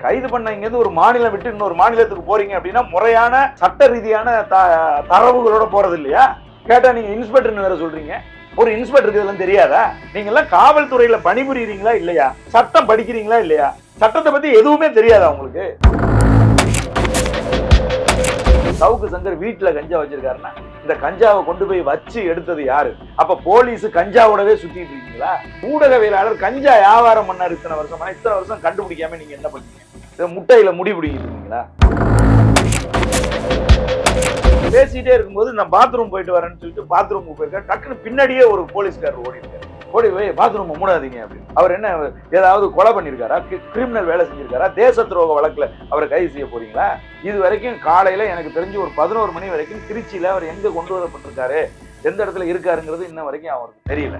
கைது பண்ண இங்கேருந்து ஒரு மாநிலம் விட்டு இன்னொரு மாநிலத்துக்கு போறீங்க அப்படின்னா முறையான சட்ட ரீதியான த- தரவுகளோட போறது இல்லையா? கேட்டா நீங்க இன்ஸ்பெக்டர்னு வேற சொல்றீங்க. ஒரு இன்ஸ்பெக்டருக்கு இதெல்லாம் தெரியாதா? நீங்க எல்லாம் காவல்துறையில பணிபுரியுறீங்களா இல்லையா? சட்டம் படிக்கிறீங்களா இல்லையா? சட்டத்தை பத்தி எதுவுமே தெரியாதா உங்களுக்கு? சவுக்கு சங்கர் வீட்டுல கஞ்சா வச்சிருக்காருன்னா இந்த கஞ்சாவை கொண்டு போய் வச்சு எடுத்தது யாரு? அப்ப போலீஸ் கஞ்சாவோடவே சுத்திட்டு இருக்கீங்களா? ஊடகவியலாளர் கஞ்சா வியாபாரம் பண்ணாரு இத்தனை வருஷமா. இத்தனை வருஷம் கண்டுபிடிக்காம நீங்க என்ன பண்ணீங்க? முட்டையில முடி பிடிக்கிட்டு பேசிட்டே இருக்கும்போது நான் பாத்ரூம் போயிட்டு வரேன்னு சொல்லிட்டு பாத்ரூமுக்கு போயிருக்காரு டக்குன்னு பின்னாடியே ஒரு போலீஸ்காரர் ஓடிருக்காரு. ஓடி போய் பாத்ரூம் மூடாதீங்க அப்படின்னு. அவர் என்ன ஏதாவது கொலை பண்ணியிருக்காரா கிரிமினல் வேலை செஞ்சிருக்காரா? தேச துரோக வழக்கில் அவரை கைது செய்ய போறீங்களா? இது வரைக்கும் காலையில எனக்கு தெரிஞ்சு ஒரு பதினோரு மணி வரைக்கும் திருச்சியில அவர் எங்க கொண்டு வரப்பட்டிருக்காரு? எந்த இடத்துல இருக்காருங்கிறது இன்ன வரைக்கும் அவருக்கு தெரியல.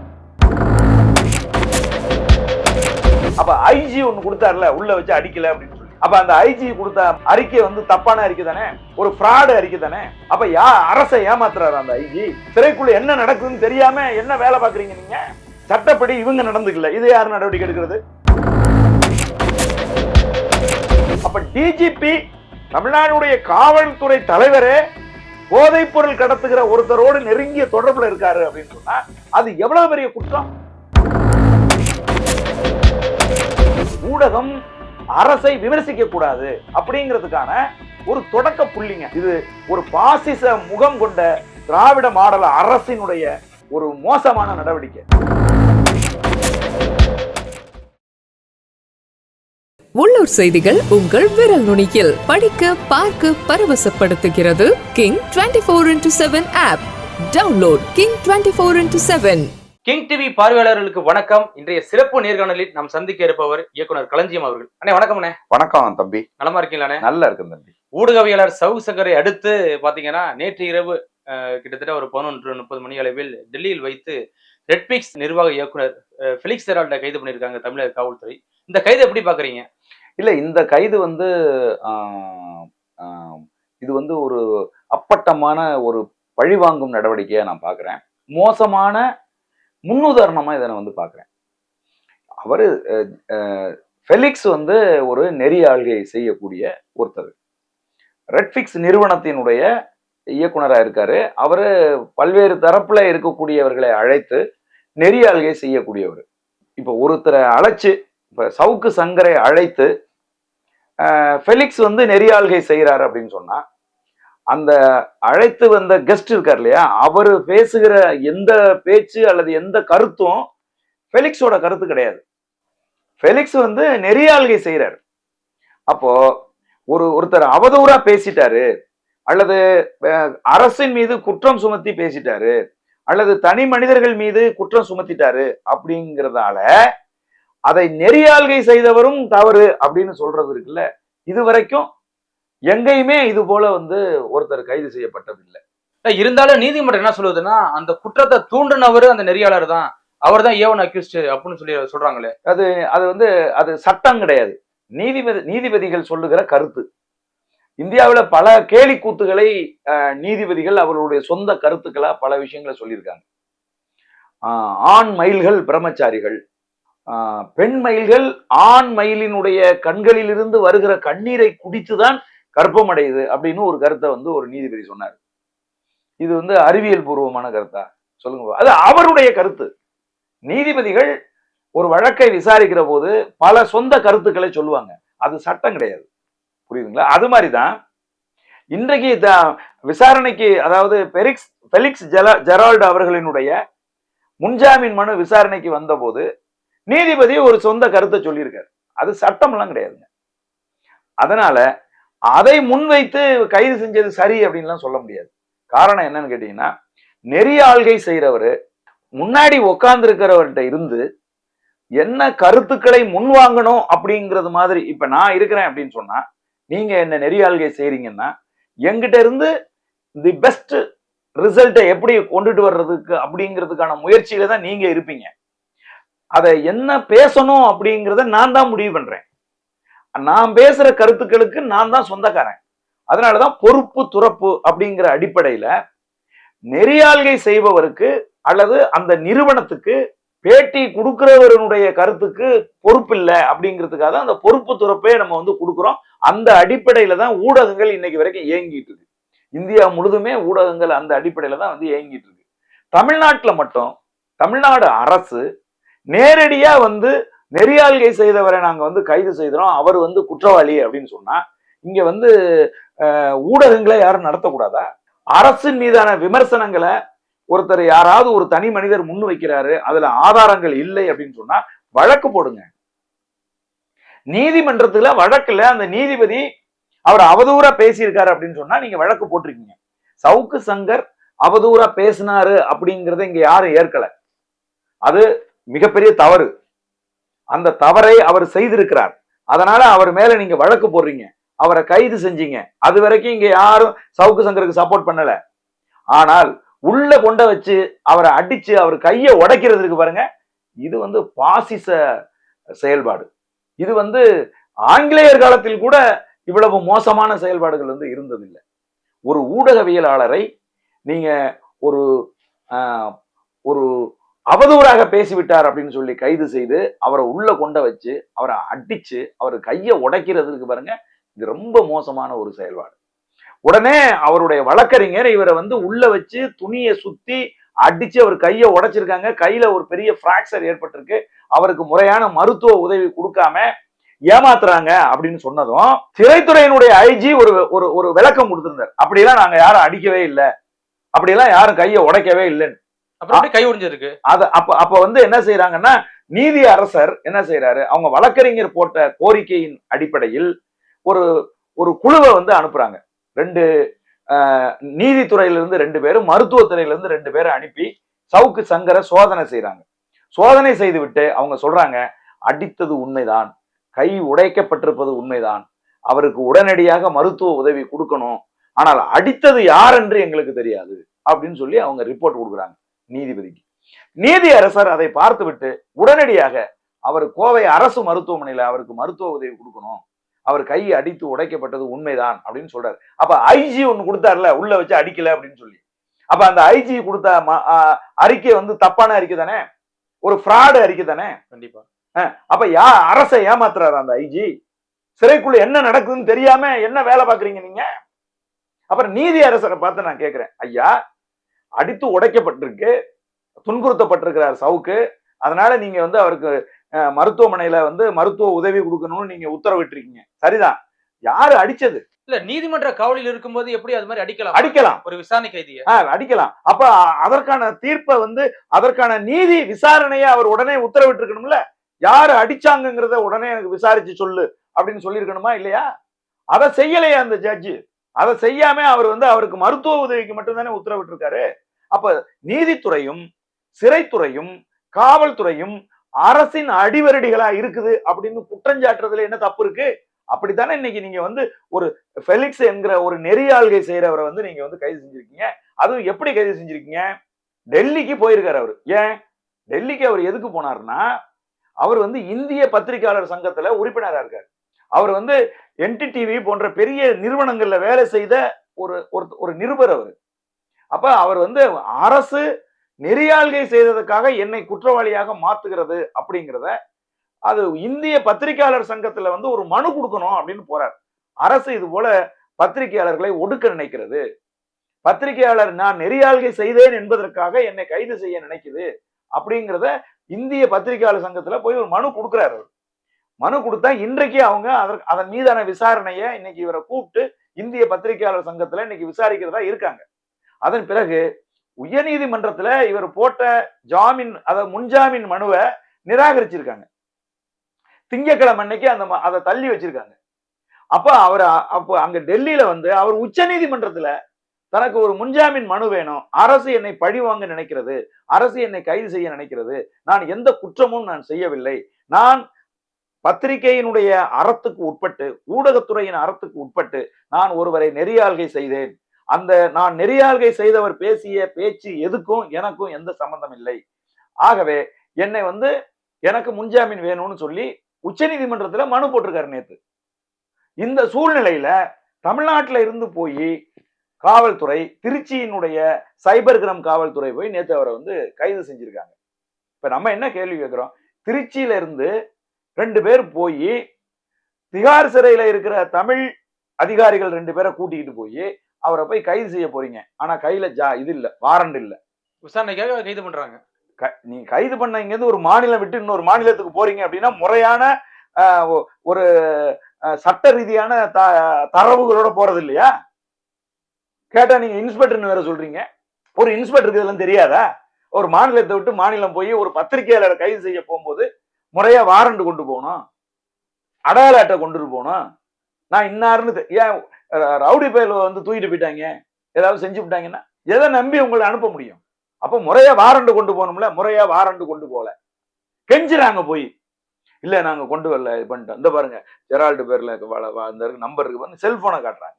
அப்ப ஐஜி ஒன்று கொடுத்தாருல உள்ள வச்சு அடிக்கல அப்படின்னு அப்ப அந்த ஐஜி கொடுத்த அறிக்கை வந்து தப்பான அறிக்கை தானே? ஒரு ஃப்ராடு அறிக்கை தானே? அப்ப யா அரசை ஏமாத்துறாரு அந்த ஐஜி சிறைக்குள்ள என்ன நடக்குதுன்னு தெரியாம என்ன வேலை பாக்குறீங்க நீங்க? சட்டப்படி இவங்க நடந்துக்கல. இது யார் நடவடிக்கை எடுக்கிறது? அப்ப டிஜிபி தமிழ்நாடுடைய காவல்துறை தலைவரே போதைப் பொருள் கடத்துகிற ஒருத்தரோடு நெருங்கிய தொடர்புல இருக்காரு அப்படின்னு சொன்னா அது எவ்வளவு பெரிய குற்றம்? ஊடகம் அரசை விமர்சிக்க கூடாது அப்படிங்கிறதுக்கான ஒரு தொடக்க புள்ளிங்க. இது ஒரு பாசிச முகம் கொண்ட திராவிட மாடல் அரசினுடைய ஒரு மோசமான நடவடிக்கை. உள்ளூர் செய்திகள் உங்கள் விரல் நுனியில். படிக்க பார்க்க பரவசப்படுத்துகிறது King twenty four into seven app download King twenty four into seven King TV பார்வையாளர்களுக்கு வணக்கம். இன்றைய சிறப்பு நேர்காணலில் நாம் சந்திக்க இருப்பவர் இயக்குனர் களஞ்சியம் அவர்கள். அண்ணே வணக்கம் அண்ணே வணக்கம் தம்பி. நலமா இருக்கீங்களாண்ணே? நல்லா இருக்கு தம்பி. ஊடகவியலாளர் சவு சங்கரை அடுத்து பாத்தீங்கன்னா நேற்று இரவு கிட்டத்தட்ட ஒரு பதினொன்று முப்பது மணி அளவில் டெல்லியில் வைத்து ரெட்பிக்ஸ் நிர்வாக இயக்குனர் அஹ், ஃபெலிக்ஸ் செரால்ட கைது பண்ணியிருக்காங்க தமிழக காவல்துறை. இந்த கைது எப்படி பாக்குறீங்க? இல்ல இந்த கைது வந்து ஆஹ், ஆஹ், இது வந்து ஒரு அப்பட்டமான ஒரு பழிவாங்கும் நடவடிக்கையா நான் பார்க்கிறேன் மோசமான முன்னுதாரணமாக இதை நான் வந்து பார்க்குறேன். அவர் ஃபெலிக்ஸ் வந்து ஒரு நெறி செய்யக்கூடிய ஒருத்தர். ரெட்ஃபிக்ஸ் நிறுவனத்தினுடைய இயக்குனராக இருக்காரு. அவர் பல்வேறு தரப்புல இருக்கக்கூடியவர்களை அழைத்து நெறி செய்யக்கூடியவர். இப்போ ஒருத்தரை அழைச்சு இப்போ சவுக்கு சங்கரை அழைத்து ஃபெலிக்ஸ் வந்து நெறியாள்கை செய்கிறாரு அப்படின்னு சொன்னால் அந்த அழைத்து வந்த கெஸ்ட் இருக்கார் இல்லையா? அவர் பேசுகிற எந்த பேச்சு அல்லது எந்த கருத்தும் ஃபெலிக்ஸோட கருத்து கிடையாது. ஃபெலிக்ஸ் வந்து நெறியாள்கை செய்கிறார் அப்போ ஒரு ஒருத்தர் அவதூறா பேசிட்டாரு அல்லது அரசின் மீது குற்றம் சுமத்தி பேசிட்டாரு அல்லது தனி மனிதர்கள் மீது குற்றம் சுமத்திட்டாரு அப்படிங்கிறதால அதை நெறியாள்கை செய்தவரும் தவறு அப்படின்னு சொல்றது இருக்குல்ல. இது வரைக்கும் எங்கேயுமே இது போல வந்து ஒருத்தர் கைது செய்யப்பட்டதில்லை. இருந்தாலும் நீதிமன்றம் என்ன சொல்லுதுன்னா அந்த குற்றத்தை தூண்டினவர் அந்த நெறியாளர் தான். அவர் தான் ஏவன் அக்யூஸ்ட் அப்படின்னு சொல்லி சொல்றாங்களே. அது அது வந்து அது சட்டம் கிடையாது. நீதிபதி நீதிபதிகள் சொல்லுகிற கருத்து. இந்தியாவில் பல கேலி கூத்துகளை அஹ், நீதிபதிகள் அவர்களுடைய சொந்த கருத்துக்களா பல விஷயங்களை சொல்லியிருக்காங்க. ஆஹ், ஆண் மயில்கள் பிரம்மச்சாரிகள். ஆஹ், பெண் மயில்கள் ஆண் மயிலினுடைய கண்களிலிருந்து வருகிற கண்ணீரை குடித்துதான் கர்ப்பம் அடையுது அப்படின்னு ஒரு கருத்தை வந்து ஒரு நீதிபதி சொன்னார். இது வந்து அறிவியல் பூர்வமான கருத்தா? சொல்லுங்க அது அவருடைய கருத்து. நீதிபதிகள் ஒரு வழக்கை விசாரிக்கிற போது பல சொந்த கருத்துக்களை சொல்லுவாங்க. அது சட்டம் கிடையாது. புரியுதுங்களா? அது மாதிரி தான் இன்றைக்கு த- விசாரணைக்கு அதாவது பெரிக்ஸ் பெலிக்ஸ் ஜெல ஜெரால்டு அவர்களினுடைய முன்ஜாமீன் மனு விசாரணைக்கு வந்தபோது நீதிபதி ஒரு சொந்த கருத்தை சொல்லியிருக்காரு. அது சட்டம்லாம் கிடையாதுங்க. அதனால அதை முன்வைத்து கைது செஞ்சது சரி அப்படின்லாம் சொல்ல முடியாது. காரணம் என்னன்னு கேட்டீங்கன்னா நெறிய ஆள்கை செய்கிறவர் முன்னாடி உக்காந்துருக்கிறவர்கிட்ட இருந்து என்ன கருத்துக்களை முன்வாங்கணும் அப்படிங்கிறது மாதிரி இப்ப நான் இருக்கிறேன் அப்படின்னு சொன்னா நீங்க என்ன நெறியாள்கை செய்றீங்கன்னா எங்கிட்ட இருந்து தி பெஸ்ட் ரிசல்ட்டை எப்படி கொண்டுட்டு வர்றதுக்கு அப்படிங்கிறதுக்கான முயற்சியில தான் நீங்க இருப்பீங்க. அதை என்ன பேசணும் அப்படிங்கிறத நான் தான் முடிவு பண்றேன். நான் பேசுற கருத்துக்களுக்கு நான் தான் சொந்தக்காரன். அதனாலதான் பொறுப்பு துறப்பு அப்படிங்கிற அடிப்படையில நெறியாள்கை செய்பவருக்கு அல்லது அந்த நிறுவனத்துக்கு பேட்டி கொடுக்கிறவருடைய கருத்துக்கு பொறுப்பு இல்லை அப்படிங்கிறதுக்காக தான் அந்த பொறுப்பு துறப்பே நம்ம வந்து கொடுக்குறோம். அந்த அடிப்படையில தான் ஊடகங்கள் இன்னைக்கு வரைக்கும் இயங்கிட்டு இருக்கு. இந்தியா முழுதுமே ஊடகங்கள் அந்த அடிப்படையில தான் வந்து இயங்கிட்டு இருக்கு. தமிழ்நாட்டில் மட்டும் தமிழ்நாடு அரசு நேரடியா வந்து நெறியாள்கை செய்தவரை நாங்க வந்து கைது செய்கிறோம் அவர் வந்து குற்றவாளி அப்படின்னு சொன்னா இங்க வந்து ஊடகங்களை யாரும் நடத்தக்கூடாதா? அரசின் மீதான விமர்சனங்களை ஒருத்தர் யாராவது ஒரு தனி மனிதர் முன் வைக்கிறாரு அதுல ஆதாரங்கள் இல்லை அப்படின்னு சொன்னா வழக்கு போடுங்க. நீதிமன்றத்துல வழக்குல அந்த நீதிபதி அவர் அவதூறா பேசியிருக்காரு அப்படின்னு சொன்னா நீங்க வழக்கு போட்டிருக்கீங்க. சவுக்கு சங்கர் அவதூறா பேசினாரு அப்படிங்கறத இங்க யாரும் ஏற்கல. அது மிகப்பெரிய தவறு. அந்த தவறை அவர் செய்திருக்கிறார். அதனால அவர் மேல நீங்க வழக்கு போடுறீங்க. அவரை கைது செஞ்சீங்க. அது வரைக்கும் இங்க யாரும் சவுக்கு சங்கருக்கு சப்போர்ட் பண்ணல. ஆனால் உள்ள கொண்ட வச்சு அவரை அடிச்சு அவர் கையை உடைக்கிறதுக்கு பாருங்க இது வந்து பாசிச செயல்பாடு. இது வந்து ஆங்கிலேயர் காலத்தில் கூட இவ்வளவு மோசமான செயல்பாடுகள் வந்து இருந்ததில்லை. ஒரு ஊடகவியலாளரை நீங்க ஒரு ஒரு அவதூறாக பேசிவிட்டார் அப்படின்னு சொல்லி கைது செய்து அவரை உள்ள கொண்ட வச்சு அவரை அடிச்சு அவர் கையை உடைக்கிறதுக்கு பாருங்க இது ரொம்ப மோசமான ஒரு செயல்பாடு. உடனே அவருடைய வழக்கறிஞர் இவரை வந்து உள்ள வச்சு துணியை சுத்தி அடிச்சு அவர் கையை உடைச்சிருக்காங்க. கையில ஒரு பெரிய பிராக்சர் ஏற்பட்டிருக்கு. அவருக்கு முறையான மருத்துவ உதவி கொடுக்காம ஏமாத்துறாங்க அப்படின்னு சொன்னதும் சிறைத்துறையினுடைய ஐஜி ஒரு ஒரு ஒரு விளக்கம் கொடுத்திருந்தார். அப்படியெல்லாம் நாங்க யாரும் அடிக்கவே இல்லை. அப்படியெல்லாம் யாரும் கையை உடைக்கவே இல்லைன்னு. அப்புறம் கை ஒடிஞ்சிருக்கு அது அப்ப அப்ப வந்து என்ன செய்யறாங்கன்னா நீதி அரசர் என்ன செய்யறாரு அவங்க வழக்கறிஞர் போட்ட கோரிக்கையின் அடிப்படையில் ஒரு ஒரு குழுவை வந்து அனுப்புறாங்க. ரெண்டு ஆஹ், நீதித்துறையிலிருந்து ரெண்டு பேரும் மருத்துவத்துறையிலிருந்து ரெண்டு பேரும் அனுப்பி சவுக்கு சங்கரை சோதனை செய்யறாங்க சோதனை செய்துவிட்டு அவங்க சொல்றாங்க அடித்தது உண்மைதான். கை உடைக்கப்பட்டிருப்பது உண்மைதான். அவருக்கு உடனடியாக மருத்துவ உதவி கொடுக்கணும். ஆனால் அடித்தது யார் என்று எங்களுக்கு தெரியாது. அப்படின்னு சொல்லி அவங்க ரிப்போர்ட் கொடுக்குறாங்க. நீதிபதிக்கு. நீதி அரசர் அதை பார்த்துவிட்டு உடனடியாக அவர் கோவை அரசு மருத்துவமனையில அவருக்கு மருத்துவ உதவி கொடுக்கணும். அவர் கை அடித்து உடைக்கப்பட்டது உண்மைதான் அப்படின்னு சொல்றாரு. அப்ப ஐஜி ஒண்ணு கொடுத்தாருல உள்ள வச்சு அடிக்கல அப்படின்னு சொல்லி. அப்ப அந்த ஐஜி கொடுத்த அறிக்கை வந்து தப்பான அறிக்கை தானே? ஒரு ஃப்ராடு அறிக்கை தானே? கண்டிப்பா. அப்ப யா அரசை ஏமாத்துறாரு அந்த ஐஜி சிறைக்குள்ள என்ன நடக்குதுன்னு தெரியாம என்ன வேலை பாக்குறீங்க நீங்க? அப்புறம் நீதி அரசரை பார்த்து நான் கேக்குறேன் ஐயா அடித்து உடைக்கப்பட்டிருக்கு துன்புறுத்தப்பட்டிருக்கிறார் சவுக்கு. அதனால நீங்க வந்து அவருக்கு மருத்துவமனையில வந்து மருத்துவ உதவி கொடுக்கணும்னு நீங்க உத்தரவிட்டிருக்கீங்க. சரிதான். யாரு அடிச்சது? இல்ல நீதிமன்ற காவலில் இருக்கும்போது எப்படி அது மாதிரி அடிக்கலாம்? அடிக்கலாம். ஒரு விசாரணை கைதிய. அடிக்கலாம். அப்ப அதற்கான தீர்ப்பை வந்து அதற்கான நீதி விசாரணையை அவர் உடனே உத்தரவிட்டிருக்கணும்ல? யாரு அடிச்சாங்கங்கிறத உடனே எனக்கு விசாரிச்சு சொல்லு அப்படின்னு சொல்லியிருக்கணுமா இல்லையா? அதை செய்யலையா அந்த ஜட்ஜு? அதை செய்யாம அவர் வந்து அவருக்கு மருத்துவ உதவிக்கு மட்டும்தானே உத்தரவிட்டிருக்காரு. அப்ப நீதித்துறையும் சிறைத்துறையும் காவல்துறையும் அரசின் அடிவரடிகளா இருக்குது அப்படின்னு குற்றஞ்சாட்டுறதுல என்ன தப்பு இருக்கு? அப்படித்தானே இன்னைக்கு நீங்க வந்து ஒரு ஃபெலிக்ஸ் என்கிற ஒரு நெறியாள்கை செய்யறவரை வந்து நீங்க வந்து கைது செஞ்சிருக்கீங்க. அதுவும் எப்படி கைது செஞ்சிருக்கீங்க? டெல்லிக்கு போயிருக்காரு அவர். ஏன்? டெல்லிக்கு அவர் எதுக்கு போனாருன்னா அவர் வந்து இந்திய பத்திரிகையாளர் சங்கத்துல உறுப்பினரா இருக்காரு. அவர் வந்து என்டிடிவி போன்ற பெரிய நிறுவனங்கள்ல வேலை செய்த ஒரு ஒரு- ஒரு நிருபர் அவர். அப்ப அவர் வந்து அரசு நெறியாள்கை செய்ததுக்காக என்னை குற்றவாளியாக மாத்துகிறது அப்படிங்கிறத அது இந்திய பத்திரிகையாளர் சங்கத்துல வந்து ஒரு மனு கொடுக்கணும் அப்படின்னு போறார். அரசு இது போல பத்திரிகையாளர்களை ஒடுக்க நினைக்கிறது. பத்திரிகையாளர் நான் நெறியாள்கை செய்தேன் என்பதற்காக என்னை கைது செய்ய நினைக்குது அப்படிங்கிறத இந்திய பத்திரிகையாளர் சங்கத்துல போய் ஒரு மனு கொடுக்குறாரு அவர். மனு கொடுத்தா இன்றைக்கு அவங்க அதற்கு அதன் மீதான விசாரணையை இன்னைக்கு இவரை கூப்பிட்டு இந்திய பத்திரிகையாளர் சங்கத்துல இன்னைக்கு விசாரிக்கிறதா இருக்காங்க. அதன் பிறகு உயர்நீதிமன்றத்துல இவர் போட்ட ஜாமீன் அதாவது முன்ஜாமீன் மனுவை நிராகரிச்சிருக்காங்க. திங்கக்கிழமை அன்னைக்கு அந்த அதை தள்ளி வச்சிருக்காங்க. அப்ப அவர் அப்போ அங்க டெல்லியில வந்து அவர் உச்ச நீதிமன்றத்துல தனக்கு ஒரு முன்ஜாமீன் மனு வேணும். அரசு என்னை பழி வாங்க நினைக்கிறது. அரசு என்னை கைது செய்ய நினைக்கிறது. நான் எந்த குற்றமும் நான் செய்யவில்லை. நான் பத்திரிகையினுடைய அறத்துக்கு உட்பட்டு ஊடகத்துறையின் அறத்துக்கு உட்பட்டு நான் ஒருவரை நெறியாள்கை செய்தேன். அந்த நான் நெறியாள்கை செய்தவர் பேசிய பேச்சு எதுக்கும் எனக்கும் எந்த சம்பந்தம் இல்லை. ஆகவே என்னை வந்து எனக்கு முன்ஜாமீன் வேணும்னு சொல்லி உச்சநீதிமன்றத்தில் மனு போட்டிருக்காரு நேத்து. இந்த சூழ்நிலையில தமிழ்நாட்டுல இருந்து போய் காவல்துறை திருச்சியினுடைய சைபர் கிராம் காவல்துறை போய் நேற்று அவரை வந்து கைது செஞ்சிருக்காங்க. இப்ப நம்ம என்ன கேள்வி கேட்கிறோம் திருச்சியில இருந்து ரெண்டு பேர் போய் திகார் சிறையில இருக்கிற தமிழ் அதிகாரிகள் ரெண்டு பேரை கூட்டிகிட்டு போய் அவரை போய் கைது செய்ய போறீங்க. ஆனா கையில ஜா இது இல்ல வாரண்ட் இல்ல. விசாரணைக்காக கைது பண்றாங்க. க- நீங்க கைது பண்ண இங்க இருந்து ஒரு மாநிலம் விட்டு இன்னொரு மாநிலத்துக்கு போறீங்க அப்படின்னா முறையான ஒரு சட்ட ரீதியான த- தரவுகளோட போறது இல்லையா? கேட்டா நீங்க இன்ஸ்பெக்டர்னு வேற சொல்றீங்க. ஒரு இன்ஸ்பெக்டருக்கு இதெல்லாம் தெரியாதா? ஒரு மாநிலத்தை விட்டு மாநிலம் போய் ஒரு பத்திரிகையாளரை கைது செய்ய போகும்போது முறையா வாரண்ட் கொண்டு போகணும். அடையாள அட்டை கொண்டுட்டு போகணும். நான் இன்னாருன்னு ஏன் ரவுடி பயல வந்து தூக்கிட்டு போயிட்டாங்க. ஏதாவது செஞ்சு விட்டாங்கன்னா எதை நம்பி உங்களை அனுப்ப முடியும்? அப்ப முறையா வாரண்ட் கொண்டு போகணும்ல முறையா வாரண்ட் கொண்டு போகல. கெஞ்சுறாங்க போய். இல்ல நாங்க கொண்டு வரல இது பண்ணிட்டோம். இந்த பாருங்க ஜெரால்டு பேர்ல வ- இந்த நம்பர் இருக்கு பாருங்க செல்போனை காட்டுறாங்க.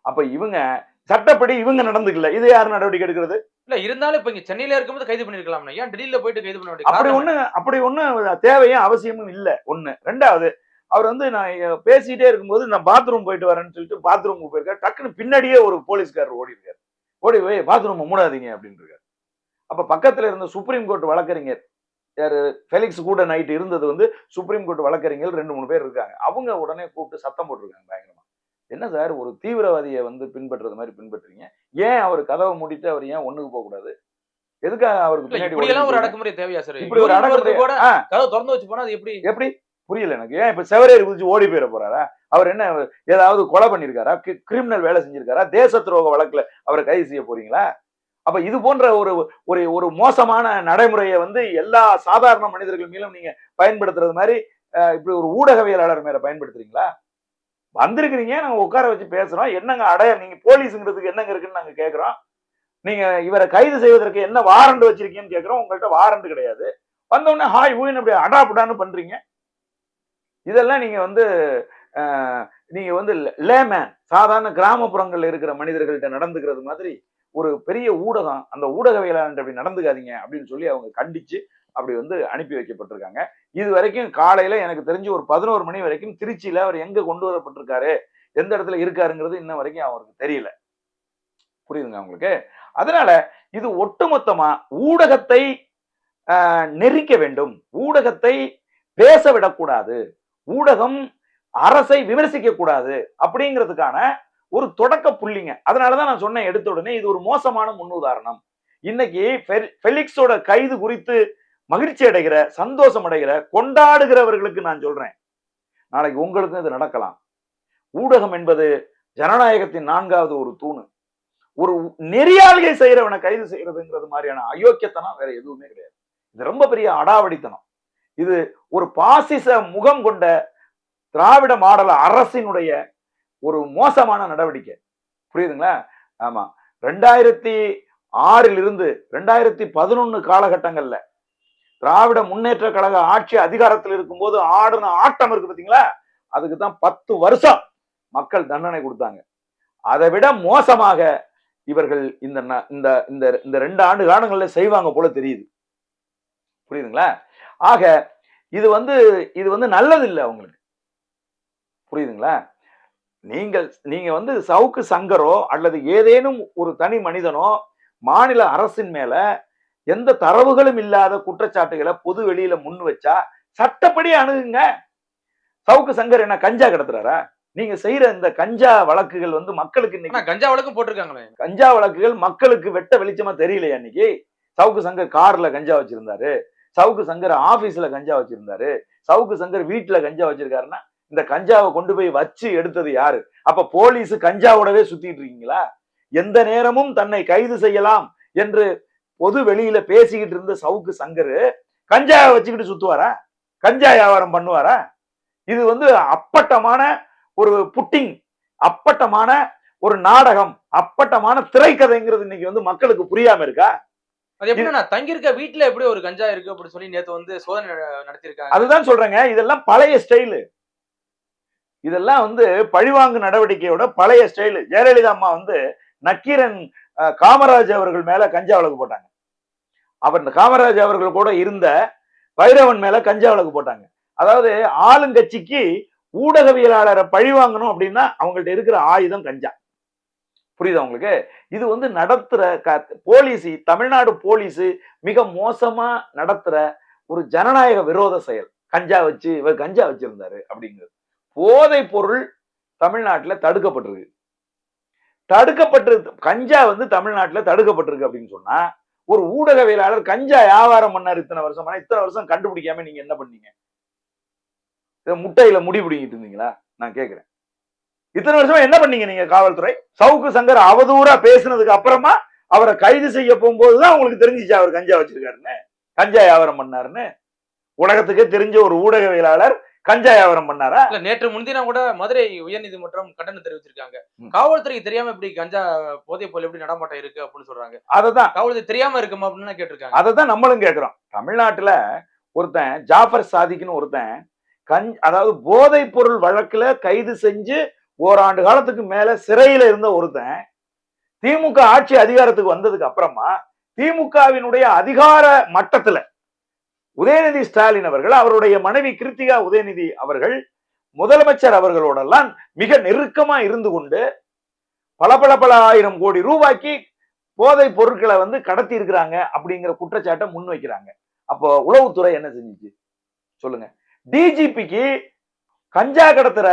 அப்ப இவங்க சட்டப்படி இவங்க நடந்துக்கல. இது யாரு நடவடிக்கை எடுக்கிறது? இல்ல இருந்தாலும் இப்ப இங்க சென்னையில இருக்கும்போது கைது பண்ணிருக்கலாம் ஏன் டெல்லியில போயிட்டு கைது பண்ண வேண்டிய அப்படி ஒண்ணு அப்படி ஒண்ணு தேவையும் அவசியமும் இல்ல. ஒண்ணு. ரெண்டாவது அவர் வந்து நான் பேசிட்டே இருக்கும்போது நான் பாத்ரூம் போயிட்டு வரேன்னு சொல்லிட்டு பாத்ரூமுக்கு போயிருக்காரு. டக்குன்னு பின்னாடியே ஒரு போலீஸ்காரர் ஓடி இருக்காரு ஓடி போய் பாத்ரூம் மூடாதீங்க அப்படின்னு இருக்காரு அப்ப பக்கத்துல இருந்த சுப்ரீம் கோர்ட் வழக்கறிஞர் யாரு? ஃபெலிக்ஸ் கூட நைட் இருந்தது வந்து சுப்ரீம் கோர்ட் வழக்கறிஞர் ரெண்டு மூணு பேர் இருக்காங்க. அவங்க உடனே கூப்பிட்டு சத்தம் போட்டிருக்காங்க பயங்கரமா. என்ன சார் ஒரு தீவிரவாதியை வந்து பின்பற்றுறது மாதிரி பின்பற்றுறீங்க? ஏன் அவர் கதவை மூடிட்டு அவர் ஏன் ஒண்ணுக்கு போக கூடாது? எதுக்காக அவருக்கு பின்னாடி ஒரு அடக்குமுறை தேவையா சார் இப்படி ஒரு அடக்குமுறை கூட கதவு திறந்து வச்சு போனா அது எப்படி? எப்படி? புரியல எனக்கு. ஏன் இப்ப செவரேறி குதிச்சு ஓடி போயிட போறாரா? அவர் என்ன ஏதாவது கொலை பண்ணிருக்காரா? கிரிமினல் வேலை செஞ்சிருக்காரா? தேச துரோக வழக்குல அவரை கைது செய்ய போறீங்களா? அப்ப இது போன்ற ஒரு ஒரு ஒரு மோசமான நடைமுறையை வந்து எல்லா சாதாரண மனிதர்கள் மேலும் நீங்க பயன்படுத்துறது மாதிரி இப்படி ஒரு ஊடகவியலாளர் மேல பயன்படுத்துறீங்களா? வந்திருக்கிறீங்க நாங்க உட்கார வச்சு பேசுறோம். என்னங்க அடைய நீங்க போலீஸுங்கிறதுக்கு என்னங்க இருக்குன்னு நாங்க கேட்குறோம் நீங்க இவரை கைது செய்வதற்கு என்ன வாரண்ட் வச்சிருக்கீங்கன்னு கேட்குறோம் உங்கள்கிட்ட வாரண்ட் கிடையாது. வந்த உடனே ஹாய் ஹூயின் அப்படி அடாப்டான்னு பண்றீங்க? இதெல்லாம் நீங்க வந்து நீங்கள் நீங்க வந்து லேமேன் சாதாரண கிராமப்புறங்கள்ல இருக்கிற மனிதர்கள்ட்ட நடந்துக்கிறது மாதிரி ஒரு பெரிய ஊடகம். அந்த ஊடகவியலாளர் அப்படி நடந்துக்காதீங்க அப்படின்னு சொல்லி அவங்க கண்டிச்சு அப்படி வந்து அனுப்பி வைக்கப்பட்டிருக்காங்க. இது வரைக்கும் காலையில எனக்கு தெரிஞ்சு ஒரு பதினோரு மணி வரைக்கும் திருச்சியில அவர் எங்க கொண்டு வரப்பட்டிருக்காரு எந்த இடத்துல இருக்காருங்கிறது இன்ன வரைக்கும் அவருக்கு தெரியல. புரியுதுங்க உங்களுக்கு? அதனால இது ஒட்டுமொத்தமா ஊடகத்தை ஆஹ், நெரிக்க வேண்டும். ஊடகத்தை பேச விடக்கூடாது. ஊடகம் அரசை விமர்சிக்க கூடாது அப்படிங்கிறதுக்கான ஒரு தொடக்க புள்ளிங்க. அதனாலதான் நான் சொன்னேன் எடுத்த உடனே இது ஒரு மோசமான முன்னுதாரணம். இன்னைக்கு ஃபெலிக்ஸோட கைது குறித்து மகிழ்ச்சி அடைகிற சந்தோஷம் அடைகிற கொண்டாடுகிறவர்களுக்கு நான் சொல்றேன். நாளைக்கு உங்களுக்கும் இது நடக்கலாம். ஊடகம் என்பது ஜனநாயகத்தின் நான்காவது ஒரு தூணு. ஒரு நெறியாள்கை செய்யறவனை கைது செய்யறதுங்கிறது மாதிரியான அயோக்கியத்தனம் வேற எதுவுமே கிடையாது. இது ரொம்ப பெரிய அடாவடித்தனம். இது ஒரு பாசிச முகம் கொண்ட திராவிட மாடல அரசினுடைய ஒரு மோசமான நடவடிக்கை. புரியுதுங்களா? ஆமா. ரெண்டாயிரத்தி ஆறில் இருந்து ரெண்டாயிரத்தி பதினொன்னு காலகட்டங்கள்ல திராவிட முன்னேற்ற கழக ஆட்சி அதிகாரத்தில் இருக்கும்போது ஆடின ஆட்டம் இருக்கு பார்த்தீங்களா அதுக்கு தான் பத்து வருஷம் மக்கள் தண்டனை கொடுத்தாங்க. அதை விட மோசமாக இவர்கள் இந்த இந்த இந்த இந்த ரெண்டு ஆண்டு காலங்களில் செய்வாங்க போல தெரியுது. புரியுதுங்களா? ஆக இது வந்து இது வந்து நல்லது இல்லை அவங்களுக்கு. புரியுதுங்களா? நீங்கள் நீங்க வந்து சவுக்கு சங்கரோ அல்லது ஏதேனும் ஒரு தனி மனிதனோ மாநில அரசின் மேல எந்த தரவுகளும் இல்லாத குற்றச்சாட்டுகளை பொது வெளியில முன் வச்சா சட்டப்படி அணுகுங்க. சவுக்கு சங்கர் என்ன கஞ்சா கடத்துறாரா? நீங்க செய்யற இந்த கஞ்சா வழக்குகள் வந்து மக்களுக்கு இன்னைக்கு கஞ்சா வழக்கும் போட்டிருக்காங்களே. கஞ்சா வழக்குகள் மக்களுக்கு வெட்ட வெளிச்சமா தெரியலையா இன்னைக்கு? சவுக்கு சங்கர் கார்ல கஞ்சா வச்சிருந்தாரு. சவுக்கு சங்கர் ஆபீஸ்ல கஞ்சா வச்சிருந்தாரு. சவுக்கு சங்கர் வீட்டுல கஞ்சா வச்சிருக்காருன்னா இந்த கஞ்சாவை கொண்டு போய் வச்சு எடுத்தது யாரு? அப்ப போலீஸ் கஞ்சாவோடவே சுத்திட்டு இருக்கீங்களா? எந்த நேரமும் தன்னை கைது செய்யலாம் என்று பொது வெளியில பேசிக்கிட்டு இருந்த சவுக்கு சங்கர் கஞ்சாவை வச்சுக்கிட்டு சுத்துவாரா? கஞ்சா வியாபாரம் பண்ணுவாரா? இது வந்து அப்பட்டமான ஒரு புட்டிங் அப்பட்டமான ஒரு நாடகம் அப்பட்டமான திரைக்கதைங்கிறது இன்னைக்கு வந்து மக்களுக்கு புரியாம இருக்கா? அது எப்படி நான் தங்கியிருக்க வீட்டுல எப்படி ஒரு கஞ்சா இருக்கு அப்படின்னு சொல்லி நேத்து வந்து சோதனை நட- நடத்தியிருக்காங்க. அதுதான் சொல்றேங்க. இதெல்லாம் பழைய ஸ்டைலு. இதெல்லாம் வந்து பழிவாங்கு நடவடிக்கையோட பழைய ஸ்டைலு. ஜெயலலிதா அம்மா வந்து நக்கீரன் காமராஜ் அவர்கள் மேல கஞ்சா வழக்கு போட்டாங்க. அவர் இந்த காமராஜ் அவர்கள் கூட இருந்த வைரவன் மேல கஞ்சா வழக்கு போட்டாங்க. அதாவது ஆளுங்கட்சிக்கு ஊடகவியலாளரை பழி வாங்கணும் அப்படின்னா அவங்கள்ட்ட இருக்கிற ஆயுதம் கஞ்சா. புரியுதா உங்களுக்கு? இது வந்து நடத்துற க- போலீஸ் தமிழ்நாடு போலீஸ் மிக மோசமா நடத்துற ஒரு ஜனநாயக விரோத செயல். கஞ்சா வச்சு இவர் கஞ்சா வச்சிருந்தாரு அப்படிங்கிறது. போதை பொருள் தமிழ்நாட்டுல தடுக்கப்பட்டிருக்கு. தடுக்கப்பட்டு கஞ்சா வந்து தமிழ்நாட்டுல தடுக்கப்பட்டிருக்கு அப்படின்னு சொன்னா ஒரு ஊடகவியலாளர் கஞ்சா வியாபாரம் பண்ணார் இத்தனை வருஷம். ஆனா இத்தனை வருஷம் கண்டுபிடிக்காம நீங்க என்ன பண்ணீங்க? இதை முட்டையில முடி பிடிங்கிட்டு இருந்தீங்களா? நான் கேக்குறேன். இத்தனை வருஷமா என்ன பண்ணீங்க நீங்க காவல்துறை? சவுக்கு சங்கர் அவதூறா பேசுனதுக்கு அப்புறமா அவரை கைது செய்ய போகும்போதுதான் உங்களுக்கு தெரிஞ்சிச்சு அவர் கஞ்சா வச்சிருக்காருன்னு? கஞ்சா வியாபாரம் பண்ணாருன்னு? உலகத்துக்கே தெரிஞ்ச ஒரு ஊடகவியலாளர் கஞ்சா வியாபாரம் பண்ணாரா? இல்ல நேற்று முன்தினம் கூட மதுரை உயர்நீதிமன்றம் கண்டனம் தெரிவிச்சிருக்காங்க. காவல்துறைக்கு தெரியாம இப்படி கஞ்சா போதைப் பொருள் எப்படி நடமாட்டம் இருக்கு அப்படின்னு சொல்றாங்க. அததான். காவல்துறை தெரியாம இருக்குமா அப்படின்னு கேட்டிருக்காங்க. அததான் நம்மளும் கேக்குறோம் தமிழ்நாட்டுல ஒருத்தன் ஜாஃபர் சாதிக்குன்னு ஒருத்தன் கஞ் அதாவது போதைப் பொருள் வழக்குல கைது செஞ்சு ஓராண்டு காலத்துக்கு மேல சிறையில இருந்த ஒருத்தன் திமுக ஆட்சி அதிகாரத்துக்கு வந்ததுக்கு அப்புறமா திமுகவினுடைய அதிகார மட்டத்துல உதயநிதி ஸ்டாலின் அவர்கள் அவருடைய மனைவி கிருத்திகா உதயநிதி அவர்கள் முதலமைச்சர் அவர்களோடெல்லாம் மிக நெருக்கமா இருந்து கொண்டு பல பல பல ஆயிரம் கோடி ரூபாய்க்கு போதை பொருட்களை வந்து கடத்தி இருக்கிறாங்க அப்படிங்கிற குற்றச்சாட்டை முன் வைக்கிறாங்க. அப்போ உளவுத்துறை என்ன செஞ்சுச்சு? சொல்லுங்க. டிஜிபிக்கு கஞ்சா கடத்துற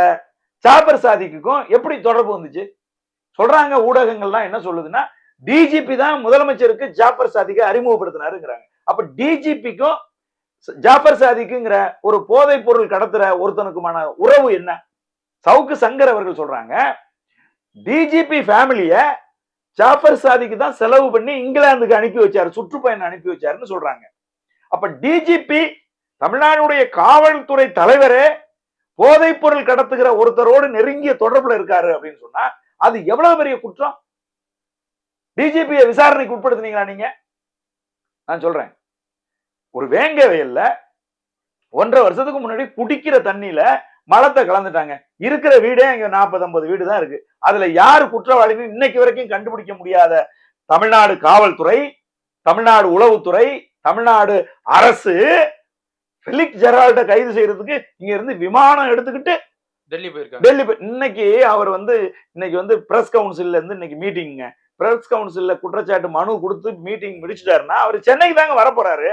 சாபர் சாதிக்குக்கும் எப்படி தொடர்பு வந்துச்சு? சொல்றாங்க ஊடகங்கள்லாம் என்ன சொல்லுதுன்னா டிஜிபி தான் முதலமைச்சருக்கு ஜாப்பர் சாதிக்கு அறிமுகப்படுத்தினாருங்கிறாங்க. அப்ப டிஜிபிக்கும் ஜாஃபர் சாதிக்குங்கிற ஒரு போதைப் பொருள் கடத்துற ஒருத்தனுக்குமான உறவு என்ன? சவுக்கு சங்கர் அவர்கள் சொல்றாங்க டிஜிபி ஃபேமிலிய ஜாஃபர் சாதிக்கு தான் செலவு பண்ணி இங்கிலாந்துக்கு அனுப்பி வச்சாரு சுற்றுப்பயணம் அனுப்பி வச்சாருன்னு சொல்றாங்க. அப்ப டிஜிபி தமிழ்நாடுடைய காவல்துறை தலைவரே போதைப் பொருள் கடத்துகிற ஒருத்தரோடு நெருங்கிய தொடர்புல இருக்காரு அப்படின்னு சொன்னா அது எவ்வளவு பெரிய குற்றம்? டிஜிபியை விசாரணைக்கு உட்படுத்துனீங்களா நீங்க? நான் சொல்றேன். ஒரு வேங்க வயல்ல ஒன்றரை வருஷத்துக்கு முன்னாடி குடிக்கிற தண்ணியில மலத்தை கலந்துட்டாங்க. இருக்கிற வீடே இங்க நாற்பது ஐம்பது வீடு தான் இருக்கு. அதுல யாரு குற்றவாளின்னு இன்னைக்கு வரைக்கும் கண்டுபிடிக்க முடியாத தமிழ்நாடு காவல்துறை தமிழ்நாடு உளவுத்துறை தமிழ்நாடு அரசு பிலிக் ஜெரால்ட கைது செய்யறதுக்கு இங்க இருந்து விமானம் எடுத்துக்கிட்டு டெல்லி போயிருக்காங்க. டெல்லி போய்- இன்னைக்கு அவர் வந்து இன்னைக்கு வந்து பிரஸ் கவுன்சில்ல இருந்து இன்னைக்கு மீட்டிங்க பிரஸ் கவுன்சில்ல குற்றச்சாட்டு மனு கொடுத்து மீட்டிங் முடிச்சிட்டாருன்னா அவர் சென்னைக்கு தாங்க வர போறாரு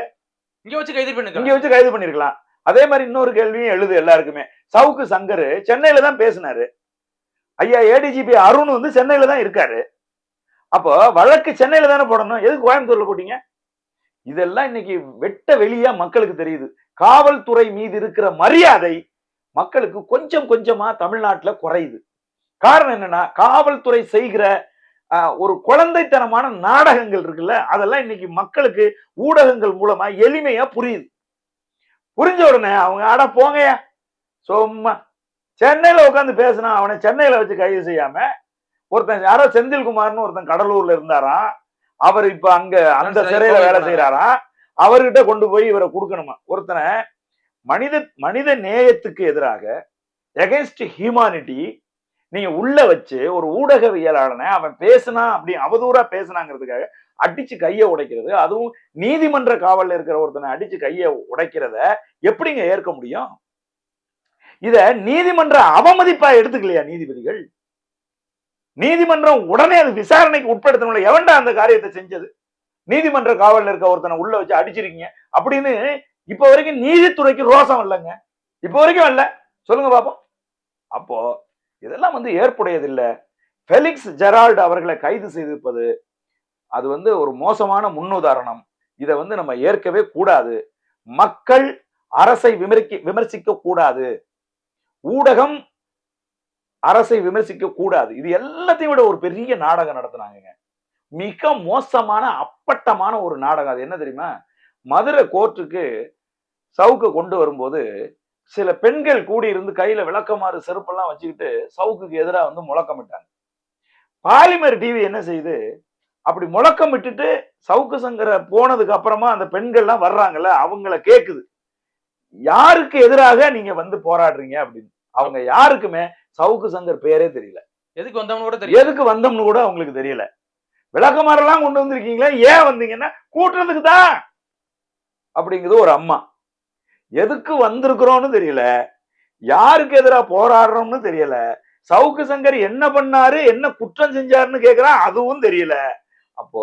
இங்க வச்சு கைது இங்க வச்சு கைது பண்ணிருக்கலாம். அதே மாதிரி இன்னொரு கேள்வியும் எழுது எல்லாருக்குமே. சவுக்கு சங்கர் சென்னையில தான் பேசினாரு. ஐயா ஏடிஜிபி அருண் வந்து சென்னையில தான் இருக்காரு. அப்போ வழக்கு சென்னையில தானே போடணும்? எதுக்கு கோயம்புத்தூர்ல போட்டீங்க? இதெல்லாம் இன்னைக்கு வெட்ட வெளியா மக்களுக்கு தெரியுது. காவல்துறை மீது இருக்கிற மரியாதை மக்களுக்கு கொஞ்சம் கொஞ்சமா தமிழ்நாட்டுல குறையுது. காரணம் என்னன்னா காவல்துறை செய்கிற ஒரு குழந்தைத்தனமான நாடகங்கள் இருக்குல்ல அதெல்லாம் இன்னைக்கு மக்களுக்கு ஊடகங்கள் மூலமா எளிமையா புரியுது. புரிஞ்ச உடனே அவங்க அட போங்கயா சும்மா. சென்னையில உட்காந்து பேசினா அவனை சென்னையில வச்சு கைது செய்யாம ஒருத்தன் யாரோ செந்தில்குமார்னு ஒருத்தன் கடலூர்ல இருந்தாராம். அவர் இப்ப அங்க அந்த சிறையில வேலை? செய்யறாராம் அவர்கிட்ட கொண்டு போய் இவரை கொடுக்கணுமா? ஒருத்தனை மனித மனித நேயத்துக்கு எதிராக எகென்ஸ்ட் ஹியூமானிட்டி நீங்க உள்ள வச்சு ஒரு ஊடகவியலாளனை அவன் பேசினா அப்படி அவதூறா பேசினாங்கிறதுக்காக அடிச்சு கையை உடைக்கிறது. அதுவும் நீதிமன்ற காவல்ல இருக்கிற ஒருத்தனை அடிச்சு கையை உடைக்கிறத எப்படிங்க ஏற்க முடியும்? இத நீதிமன்ற அவமதிப்பா எடுத்துக்கலையா நீதிபதிகள்? நீதிமன்றம் உடனே அது விசாரணைக்கு உட்படுத்தணும்ல. எவன்டா அந்த காரியத்தை செஞ்சது? நீதிமன்ற காவல்ல இருக்க ஒருத்தனை உள்ள வச்சு அடிச்சிருக்கீங்க அப்படின்னு இப்ப வரைக்கும் நீதித்துறைக்கு ரோசம் இல்லைங்க. இப்ப வரைக்கும் இல்ல. சொல்லுங்க பாப்போம். அப்போ இதெல்லாம் வந்து ஏற்புடையதில்லை. ஃபெலிக்ஸ் ஜெரால்டு அவர்களை கைது செய்திருப்பது அது வந்து ஒரு மோசமான முன்னுதாரணம். இதை வந்து நம்ம ஏற்கவே கூடாது. மக்கள் அரசை விமர்க்கி விமர்சிக்க கூடாது. ஊடகம் அரசை விமர்சிக்க கூடாது. இது எல்லாத்தையும் விட ஒரு பெரிய நாடகம் நடத்தினாங்க மிக மோசமான அப்பட்டமான ஒரு நாடகம். அது என்ன தெரியுமா? மதுரை கோர்ட்டுக்கு சவுக்கு கொண்டு வரும்போது சில பெண்கள் கூடி இருந்து கையில விளக்கமாறு செருப்பெல்லாம் வச்சுக்கிட்டு சவுக்குக்கு எதிராக வந்து முழக்கமிட்டாங்க. பாலிமர் டிவி என்ன செய்யுது அப்படி முழக்கம் விட்டுட்டு சவுக்கு சங்கர போனதுக்கு அப்புறமா அந்த பெண்கள்லாம் வர்றாங்கல்ல அவங்கள கேக்குது. யாருக்கு எதிராக நீங்க வந்து போராடுறீங்க அப்படின்னு. அவங்க யாருக்குமே சவுக்கு சங்கர் பேரே தெரியல. எதுக்கு வந்தவனு கூட தெரியும் எதுக்கு வந்தோம்னு கூட அவங்களுக்கு தெரியல. விளக்கமாரெல்லாம் கொண்டு வந்திருக்கீங்களா ஏன் வந்தீங்கன்னா கூட்டுறதுக்கு தான் அப்படிங்கிறது ஒரு அம்மா. எதுக்கு வந்திருக்கிறோம்னு தெரியல. யாருக்கு எதிராக போராடுறோம்னு தெரியல. சவுக்கு சங்கர் என்ன பண்ணாரு என்ன குற்றம் செஞ்சாருன்னு கேக்குறான் அதுவும் தெரியல. அப்போ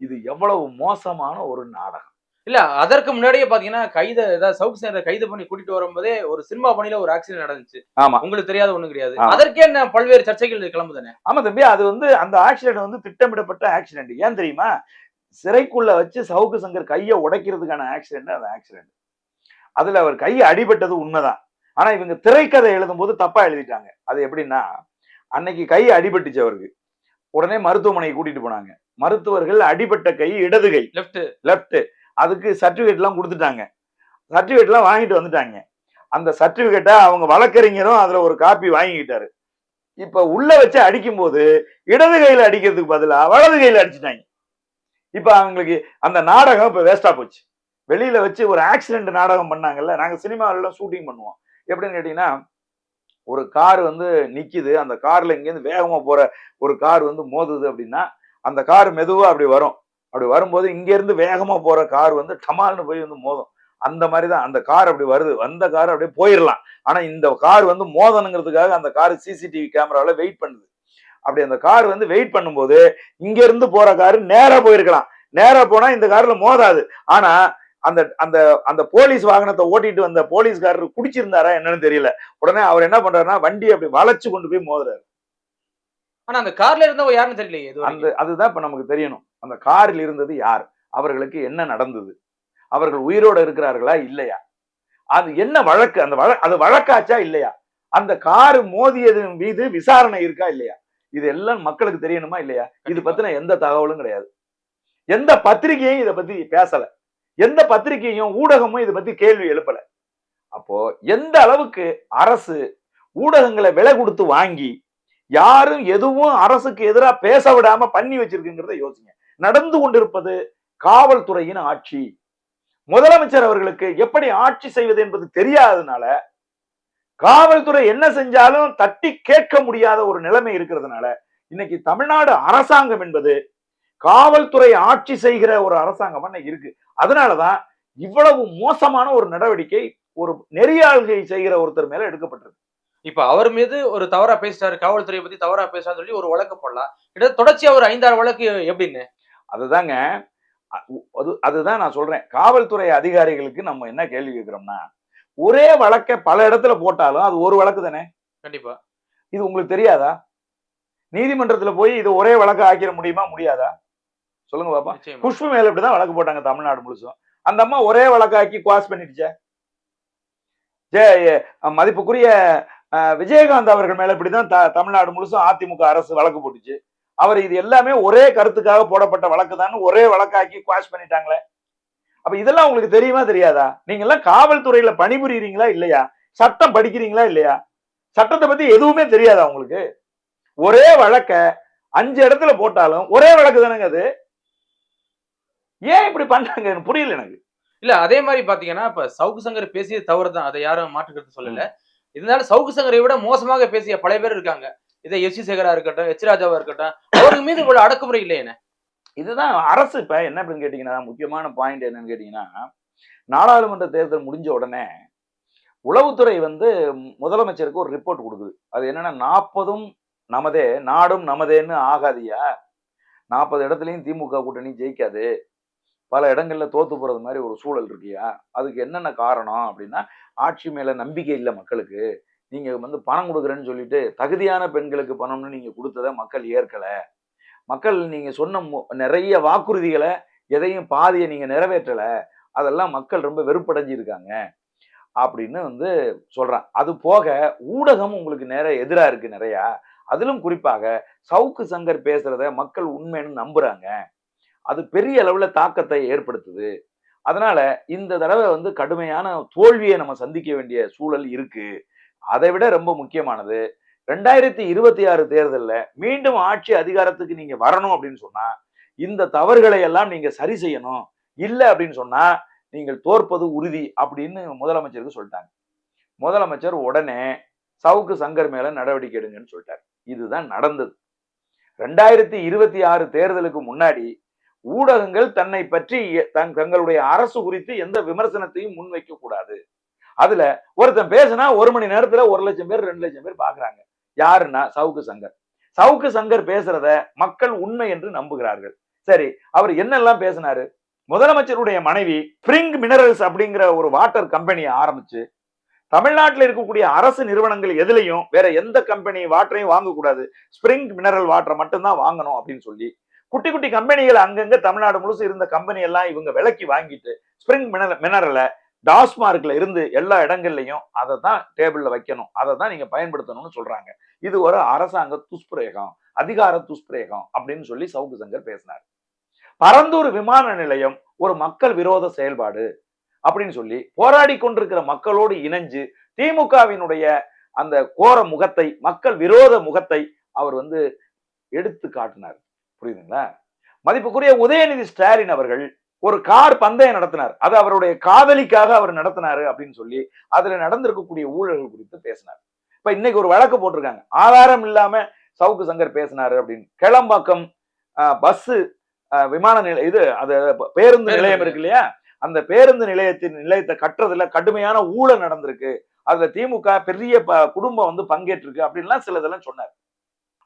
இது எவ்வளவு மோசமான ஒரு நாடகம். இல்ல அதற்கு முன்னாடியே பாத்தீங்கன்னா கைது ஏதாவது சவுக்கு சேரை கைது பண்ணி கூட்டிட்டு வரும்போதே ஒரு சினிமா பணியில ஒரு ஆக்சிடென்ட் நடந்துச்சு. ஆமா. உங்களுக்கு தெரியாத ஒண்ணு கிடையாது. அதற்கே என்ன பல்வேறு சர்ச்சைகள் கிளம்புதானே ஆமா தம்பி அது வந்து அந்த ஆக்சிடென்ட் வந்து திட்டமிடப்பட்ட ஆக்சிடென்ட் ஏன் தெரியுமா? சிறைக்குள்ள வச்சு சவுக்கு சங்கர் கையை உடைக்கிறதுக்கான ஆக்சிடென்ட் அந்த ஆக்சிடென்ட் அதுல அவர் கை அடிபட்டது உண்மைதான். ஆனா இவங்க திரைக்கதை எழுதும் போது தப்பா எழுதிட்டாங்க. அது எப்படின்னா அன்னைக்கு கை அடிபட்டுச்சு அவருக்கு. உடனே மருத்துவமனைக்கு கூட்டிட்டு போனாங்க. மருத்துவர்கள் அடிபட்ட கை இடது கை. லெப்ட் லெஃப்ட் அதுக்கு சர்டிபிகேட் எல்லாம் கொடுத்துட்டாங்க. சர்டிபிகேட் எல்லாம் வாங்கிட்டு வந்துட்டாங்க. அந்த சர்டிபிகேட்டை அவங்க வழக்கறிஞரும் அதுல ஒரு காப்பி வாங்கிக்கிட்டாரு. இப்ப உள்ள வச்சு அடிக்கும் போது இடது கையில அடிக்கிறதுக்கு பதிலா வலது கையில அடிச்சுட்டாங்க. இப்ப அவங்களுக்கு அந்த நாடகம் இப்ப வேஸ்டா போச்சு. வெளியில வச்சு ஒரு ஆக்சிடென்ட் நாடகம் பண்ணாங்கல்ல நாங்க சினிமாவில ஷூட்டிங் பண்ணுவோம். எப்படின்னு கேட்டீங்கன்னா ஒரு கார் வந்து நிக்குது அந்த கார்ல இங்கேருந்து வேகமா போற ஒரு கார் வந்து மோதுது அப்படின்னா அந்த கார் மெதுவா அப்படி வரும். அப்படி வரும்போது இங்கேருந்து வேகமா போற கார் வந்து டமால்னு போய் வந்து மோதும். அந்த மாதிரி தான் அந்த கார் அப்படி வருது. வந்த கார் அப்படியே போயிடலாம் ஆனா இந்த கார் வந்து மோதணுங்கிறதுக்காக அந்த கார் சிசிடிவி கேமராவில் வெயிட் பண்ணுது. அப்படி அந்த கார் வந்து வெயிட் பண்ணும்போது இங்க இருந்து போற கார் நேரா போயிருக்கலாம். நேரா போனா இந்த கார்ல மோதாது. ஆனா அந்த அந்த அந்த போலீஸ் வாகனத்தை ஓட்டிட்டு வந்த போலீஸ்காரர் குடிச்சிருந்தாரா என்னன்னு தெரியல. உடனே அவர் என்ன பண்றாருன்னா வண்டியை அப்படி வளைச்சு கொண்டு போய் மோதுறாரு. ஆனா அந்த கார்ல இருந்தவங்க யாருன்னு தெரியலையே இது அந்த அதுதான் இப்ப நமக்கு தெரியணும். அந்த காரில் இருந்தது யார்? அவர்களுக்கு என்ன நடந்தது? அவர்கள் உயிரோட இருக்கிறார்களா இல்லையா? அது என்ன வழக்கு? அந்த வழ அது வழக்காச்சா இல்லையா? அந்த கார் மோதியது மீது விசாரணை இருக்கா இல்லையா? இது எல்லாம் மக்களுக்கு தெரியணுமா இல்லையா? இது. பத்தின எந்த தகவலும் கிடையாது. எந்த பத்திரிகையும் இதை பத்தி பேசல. எந்த பத்திரிகையும் ஊடகமும் இதை பத்தி கேள்வி எழுப்பல. அப்போ எந்த அளவுக்கு அரசு ஊடகங்களை விலை கொடுத்து வாங்கி யாரும் எதுவும் அரசுக்கு எதிராக பேச விடாம பண்ணி வச்சிருக்குங்கிறத யோசிங்க. நடந்து கொண்டிருப்பது காவல்துறையின் ஆட்சி. முதலமைச்சர் அவர்களுக்கு எப்படி ஆட்சி செய்வது என்பது தெரியாததுனால காவல்துறை என்ன செஞ்சாலும் தட்டி கேட்க முடியாத ஒரு நிலைமை இருக்கிறதுனால இன்னைக்கு தமிழ்நாடு அரசாங்கம் என்பது காவல்துறை ஆட்சி செய்கிற ஒரு அரசாங்கமா இருக்கு. அதனாலதான் இவ்வளவு மோசமான ஒரு நடவடிக்கை ஒரு நெறியாள்கை செய்கிற ஒருத்தர் மேல எடுக்கப்பட்டிருக்கு. இப்ப அவர் மீது ஒரு தவறா பேசிட்டாரு காவல்துறையை பத்தி தவறா பேசுறான்னு சொல்லி ஒரு வழக்கு போடலாம். கிட்ட தொடர்ச்சியா ஒரு ஐந்தாறு வழக்கு எப்படின்னு? அதுதாங்க அது அதுதான் நான் சொல்றேன். காவல்துறை அதிகாரிகளுக்கு நம்ம என்ன கேள்வி கேட்கிறோம்னா ஒரே வழக்கை பல இடத்துல போட்டாலும் அது ஒரு வழக்கு தானே? கண்டிப்பா. இது உங்களுக்கு தெரியாதா? நீதிமன்றத்துல போய் இது ஒரே வழக்கு ஆக்கிட முடியுமா முடியாதா? சொல்லுங்க பாப்பா. குஷ்பு மேல இப்படிதான் வழக்கு போட்டாங்க தமிழ்நாடு முழுசும். அந்த அம்மா ஒரே வழக்காக்கி குவாஸ் பண்ணிடுச்சே. ஜே மதிப்புக்குரிய விஜயகாந்த் அவர்கள் மேல இப்படிதான் த- தமிழ்நாடு முழுசும் அதிமுக அரசு வழக்கு போட்டுச்சு. அவர் இது எல்லாமே ஒரே கருத்துக்காக போடப்பட்ட வழக்கு தான் ஒரே வழக்காக்கி குவாஷ் பண்ணிட்டாங்களே. அப்ப இதெல்லாம் உங்களுக்கு தெரியுமா தெரியாதா? நீங்க எல்லாம் காவல்துறையில பணிபுரியுறீங்களா இல்லையா? சட்டம் படிக்கிறீங்களா இல்லையா? சட்டத்தை பத்தி எதுவுமே தெரியாதா உங்களுக்கு? ஒரே வழக்க அஞ்சு இடத்துல போட்டாலும் ஒரே வழக்கு தானேங்க அது? ஏன் இப்படி பண்றாங்க? புரியல எனக்கு. இல்ல அதே மாதிரி பாத்தீங்கன்னா இப்ப சவுக்கு சங்கர் பேசியது தவறு தான் அதை யாரும் மாற்றுக்கிறது சொல்லல. இருந்தாலும் சவுக்கு சங்கரை விட மோசமாக பேசிய பல பேர் இருக்காங்க. இதை எஸ் சி சேகரா இருக்கட்டும் எச் ராஜாவா இருக்கட்டும் அவருக்கு மீது இவ்வளவு அடக்குமுறை இல்லையே இதுதான் அரசு இப்ப என்ன அப்படின்னு கேட்டீங்கன்னா முக்கியமான பாயிண்ட் என்னன்னு கேட்டீங்கன்னா நாடாளுமன்ற தேர்தல் முடிஞ்ச உடனே உளவுத்துறை வந்து முதலமைச்சருக்கு ஒரு ரிப்போர்ட் கொடுக்குது. அது என்னன்னா நாற்பதும் நமதே நாடும் நமதேன்னு ஆகாதியா? நாற்பது இடத்துலயும் திமுக கூட்டணி ஜெயிக்காது. பல இடங்களில் தோத்து போகிறது மாதிரி ஒரு சூழல் இருக்கியா? அதுக்கு என்னென்ன காரணம் அப்படின்னா ஆட்சி மேலே நம்பிக்கை இல்லை மக்களுக்கு. நீங்கள் வந்து பணம் கொடுக்குறேன்னு சொல்லிட்டு தகுதியான பெண்களுக்கு பணம்னு நீங்கள் கொடுத்ததை மக்கள் ஏற்கலை. மக்கள் நீங்கள் சொன்ன மு- நிறைய வாக்குறுதிகளை எதையும் பாதியை நீங்கள் நிறைவேற்றலை. அதெல்லாம் மக்கள் ரொம்ப வெறுப்படைஞ்சு இருக்காங்க. அப்படின்னு வந்து சொல்கிறான் அது போக ஊடகம் உங்களுக்கு நிறைய எதிராக இருக்குது நிறையா. அதிலும் குறிப்பாக சவுக்கு சங்கர் பேசுகிறத மக்கள் உண்மைன்னு நம்புகிறாங்க அது பெரிய அளவில் தாக்கத்தை ஏற்படுத்துது. அதனால இந்த தடவை வந்து கடுமையான தோல்வியை நம்ம சந்திக்க வேண்டிய சூழல் இருக்கு. அதை விட ரொம்ப முக்கியமானது ரெண்டாயிரத்தி இருபத்தி ஆறு தேர்தலில் மீண்டும் ஆட்சி அதிகாரத்துக்கு நீங்க வரணும் அப்படின்னு சொன்னா இந்த தவறுகளை எல்லாம் நீங்க சரி செய்யணும். இல்லை அப்படின்னு சொன்னா நீங்கள் தோற்பது உறுதி அப்படின்னு முதலமைச்சருக்கு சொல்லிட்டாங்க. முதலமைச்சர் உடனே சவுக்கு சங்கர் மேல நடவடிக்கை எடுங்கன்னு சொல்லிட்டார். இதுதான் நடந்தது. ரெண்டாயிரத்தி இருபத்தி ஆறு தேர்தலுக்கு முன்னாடி ஊடகங்கள் தன்னை பற்றி தன் தங்களுடைய அரசு குறித்து எந்த விமர்சனத்தையும் முன்வைக்க கூடாது. அதுல ஒருத்தன் பேசுனா ஒரு மணி நேரத்துல ஒரு லட்சம் பேர் ரெண்டு லட்சம் பேர் பாக்குறாங்க. யாருன்னா சவுக்கு சங்கர். சவுக்கு சங்கர் பேசுறத மக்கள் உண்மை என்று நம்புகிறார்கள். சரி அவர் என்னெல்லாம் பேசினாரு? முதலமைச்சருடைய மனைவி ஸ்பிரிங் மினரல்ஸ் அப்படிங்கிற ஒரு வாட்டர் கம்பெனியை ஆரம்பிச்சு தமிழ்நாட்டில் இருக்கக்கூடிய அரசு நிறுவனங்கள் எதுலையும் வேற எந்த கம்பெனி வாட்டரையும் வாங்கக்கூடாது. ஸ்பிரிங் மினரல் வாட்டரை மட்டும்தான் வாங்கணும் அப்படின்னு சொல்லி குட்டி குட்டி கம்பெனிகள் அங்கங்க தமிழ்நாடு முழுசு இருந்த கம்பெனி எல்லாம் இவங்க விலக்கி வாங்கிட்டு ஸ்பிரிங் மினரல் மினரல டாஸ்மார்க்ல இருந்து எல்லா இடங்கள்லையும் அதை தான் டேபிள்ல வைக்கணும். அதை தான் நீங்க பயன்படுத்தணும்னு சொல்றாங்க. இது ஒரு அரசாங்க துஷ்பிரயோகம் அதிகார துஷ்பிரயோகம் அப்படின்னு சொல்லி சவுக்கு சங்கர் பேசினார். பரந்தூர் விமான நிலையம் ஒரு மக்கள் விரோத செயல்பாடு அப்படின்னு சொல்லி போராடி கொண்டிருக்கிற மக்களோடு இணைஞ்சு திமுகவினுடைய அந்த கோர முகத்தை மக்கள் விரோத முகத்தை அவர் வந்து எடுத்து காட்டினார். புரியுதுங்களா? மதிப்புக்குரிய உதயநிதி ஸ்டாலின் அவர்கள் ஒரு கார் பந்தயம் நடத்தினார். அது அவருடைய காதலிக்காக அவர் நடத்தினாரு அப்படின்னு சொல்லி அதுல நடந்திருக்கக்கூடிய ஊழல்கள் குறித்து பேசினார். இப்ப இன்னைக்கு ஒரு வழக்கு போட்டிருக்காங்க. ஆதாரம் இல்லாம சவுக்கு சங்கர் பேசினாரு அப்படின்னு. கிளம்பாக்கம் பஸ் விமான நிலையம் இது அது பேருந்து நிலையம் இருக்கு இல்லையா? அந்த பேருந்து நிலையத்தின் நிலையத்தை கட்டுறதுல கடுமையான ஊழல் நடந்திருக்கு. அதுல திமுக பெரிய குடும்பம் வந்து பங்கேற்றிருக்கு அப்படின்லாம் சிலதெல்லாம் சொன்னார்.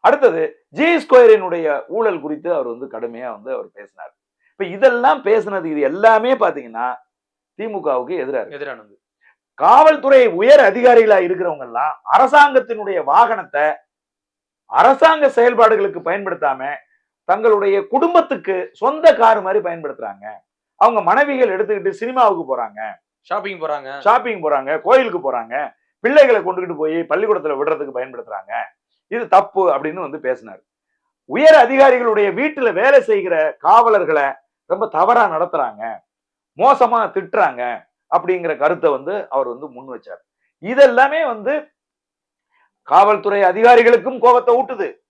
அடுத்தது ஜி ஸ்கொயரினுடைய ஊழல் குறித்து அவர் வந்து கடுமையா வந்து அவர் பேசினார். இப்ப இதெல்லாம் பேசுனது இது எல்லாமே பாத்தீங்கன்னா திமுகவுக்கு எதிராக. எதிரானது. காவல்துறை உயர் அதிகாரிகளா இருக்கிறவங்க எல்லாம் அரசாங்கத்தினுடைய வாகனத்தை அரசாங்க செயல்பாடுகளுக்கு பயன்படுத்தாம தங்களுடைய குடும்பத்துக்கு சொந்த கார் மாதிரி பயன்படுத்துறாங்க. அவங்க மனைவிகள் எடுத்துக்கிட்டு சினிமாவுக்கு போறாங்க. ஷாப்பிங் போறாங்க. ஷாப்பிங் போறாங்க கோயிலுக்கு போறாங்க. பிள்ளைகளை கொண்டுகிட்டு போய் பள்ளிக்கூடத்துல விடுறதுக்கு பயன்படுத்துறாங்க. இது தப்பு அப்படின்னு வந்து பேசினார். உயர் அதிகாரிகளுடைய வீட்டுல வேலை செய்கிற காவலர்களை ரொம்ப தவறா நடத்துறாங்க மோசமா திட்டுறாங்க அப்படிங்கிற கருத்தை வந்து அவர் வந்து முன் வச்சார். இதெல்லாமே வந்து காவல்துறை அதிகாரிகளுக்கும் கோபத்தை ஊட்டுது.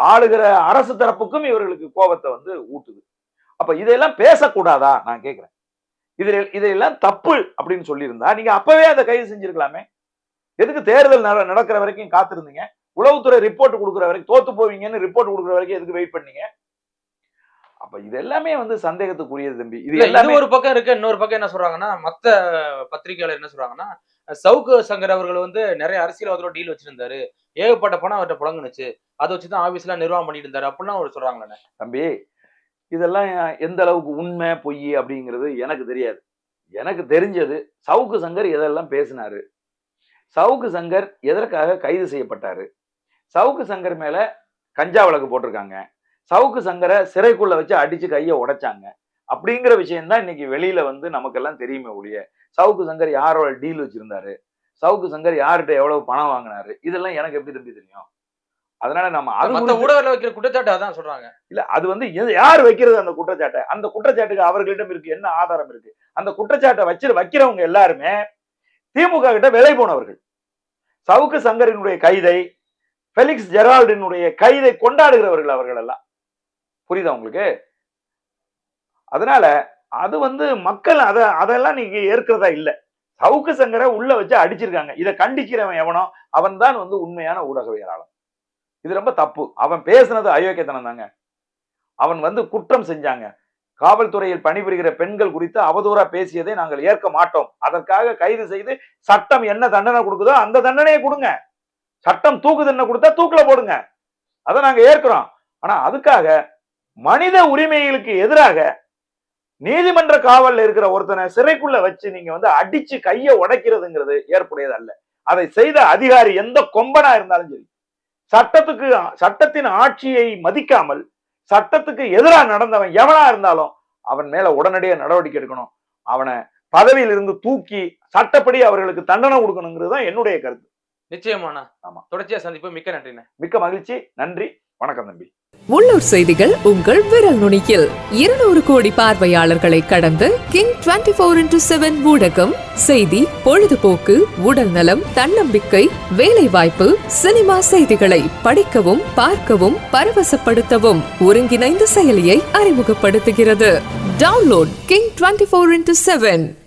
ஆளுகிற அரசு தரப்புக்கும் இவர்களுக்கு கோபத்தை வந்து ஊட்டுது. அப்ப இதெல்லாம் பேசக்கூடாதா? நான் கேட்கிறேன் இதில் இதையெல்லாம் தப்பு அப்படின்னு சொல்லியிருந்தா நீங்க அப்பவே அதை கைது செஞ்சிருக்கலாமே. எதுக்கு தேர்தல் நட- நடக்கிற வரைக்கும் காத்திருந்தீங்க? உளவுத்துறை ரிப்போர்ட் கொடுக்குற வரைக்கும் தோத்து போவீங்கன்னு ரிப்போர்ட் கொடுக்குற வரைக்கும் எதுக்கு வெயிட் பண்ணீங்க? அப்ப இது எல்லாமே வந்து சந்தேகத்துக்குரியது தம்பி. இது எல்லாமே ஒரு பக்கம் இருக்கு இன்னொரு பக்கம் என்ன சொல்றாங்கன்னா மத்த பத்திரிகையாளர் என்ன சொல்றாங்கன்னா சவுக்கு சங்கர் அவர்கள் வந்து நிறைய அரசியல்வாதத்தோட டீல் வச்சிருந்தாரு. ஏகப்பட்ட பணம் அவர்கிட்ட புழங்குனுச்சு. அதை வச்சுதான் ஆபீஸ்ல நிர்வாகம் பண்ணிட்டு இருந்தாரு அப்படிலாம் அவர் சொல்றாங்களே தம்பி இதெல்லாம் எந்த அளவுக்கு உண்மை பொய் அப்படிங்கிறது எனக்கு தெரியாது. எனக்கு தெரிஞ்சது சவுக்கு சங்கர் எதெல்லாம் பேசினாரு? சவுக்கு சங்கர் எதற்காக கைது செய்யப்பட்டாரு? சவுக்கு சங்கர் மேல கஞ்சா வழக்கு போட்டிருக்காங்க. சவுக்கு சங்கரை சிறைக்குள்ள வச்சு அடிச்சு கையை உடைச்சாங்க. அப்படிங்கிற விஷயம்தான் இன்னைக்கு வெளியில வந்து நமக்கெல்லாம் தெரியுமே ஒழிய. சவுக்கு சங்கர் யாரோட டீல் வச்சிருந்தாரு? சவுக்கு சங்கர் யார்கிட்ட எவ்வளவு பணம் வாங்கினாரு? இதெல்லாம் எனக்கு எப்படி தம்பி தெரியும்? அதனால நம்ம அது ஊடகத்துல வைக்கிற குற்றச்சாட்டு அதான் சொல்றாங்க. இல்ல அது வந்து யார் வைக்கிறது அந்த குற்றச்சாட்டை? அந்த குற்றச்சாட்டுக்கு அவர்களிடம் இருக்கு என்ன ஆதாரம் இருக்கு? அந்த குற்றச்சாட்டை வச்சு வைக்கிறவங்க எல்லாருமே திமுக கிட்ட விலை போனவர்கள். சவுக்கு சங்கரினுடைய கைதை ஃபெலிக்ஸ் ஜெரால்டினுடைய கைதை கொண்டாடுகிறவர்கள் அவர்கள் எல்லாம் புரியுதா உங்களுக்கு? அதனால அது வந்து மக்கள் அத அதெல்லாம் நீங்க ஏற்கிறதா இல்ல. சவுக்கு சங்கரை உள்ள வச்சு அடிச்சிருக்காங்க. இதை கண்டிக்கிறவன் எவனோ அவன் தான் வந்து உண்மையான ஊடகவியலாளன். இது ரொம்ப தப்பு. அவன் பேசுனது அயோக்கியத்தனம் தாங்க அவன் வந்து குற்றம் செஞ்சாங்க. காவல்துறையில் பணிபுரிகிற பெண்கள் குறித்து அவதூறா பேசியதை நாங்கள் ஏற்க மாட்டோம். அதற்காக கைது செய்து சட்டம் என்ன தண்டனை கொடுக்குதோ அந்த தண்டனையை கொடுங்க. சட்டம் தூக்கு தண்டனை கொடுத்தா தூக்குல போடுங்க. அதை நாங்க ஏற்கிறோம். ஆனா அதுக்காக மனித உரிமைகளுக்கு எதிராக நீதிமன்ற காவல்ல இருக்கிற ஒருத்தனை சிறைக்குள்ள வச்சு நீங்க வந்து அடிச்சு கையை உடைக்கிறதுங்கிறது ஏற்புடையது அல்ல அதை செய்த அதிகாரி எந்த கொம்பனா இருந்தாலும் சரி சட்டத்துக்கு சட்டத்தின் ஆட்சியை மதிக்காமல் சட்டத்துக்கு எதிராக நடந்தவன் எவனா இருந்தாலும் அவன் மேல உடனடியா நடவடிக்கை எடுக்கணும். அவனை பதவியிலிருந்து தூக்கி சட்டப்படி அவர்களுக்கு தண்டனை கொடுக்கணுங்கிறது தான் என்னுடைய கருத்து. நிச்சயமாண்ணா ஆமா. தொடர்ச்சியா சந்திப்பு மிக்க நன்றிண்ணே. மிக்க மகிழ்ச்சி. நன்றி. வணக்கம் தம்பி. உள்ளூர் செய்திகள் உங்கள் விரல் நுனியில். இருநூறு கோடி பார்வையாளர்களை கடந்து King twenty four into seven ஊடகம் செய்தி பொழுதுபோக்கு உடல் நலம் தன்னம்பிக்கை வேலை வாய்ப்பு சினிமா செய்திகளை படிக்கவும் பார்க்கவும் பரவசப்படுத்தவும் ஒருங்கிணைந்த செயலியை அறிமுகப்படுத்துகிறது. Download King twenty four into seven.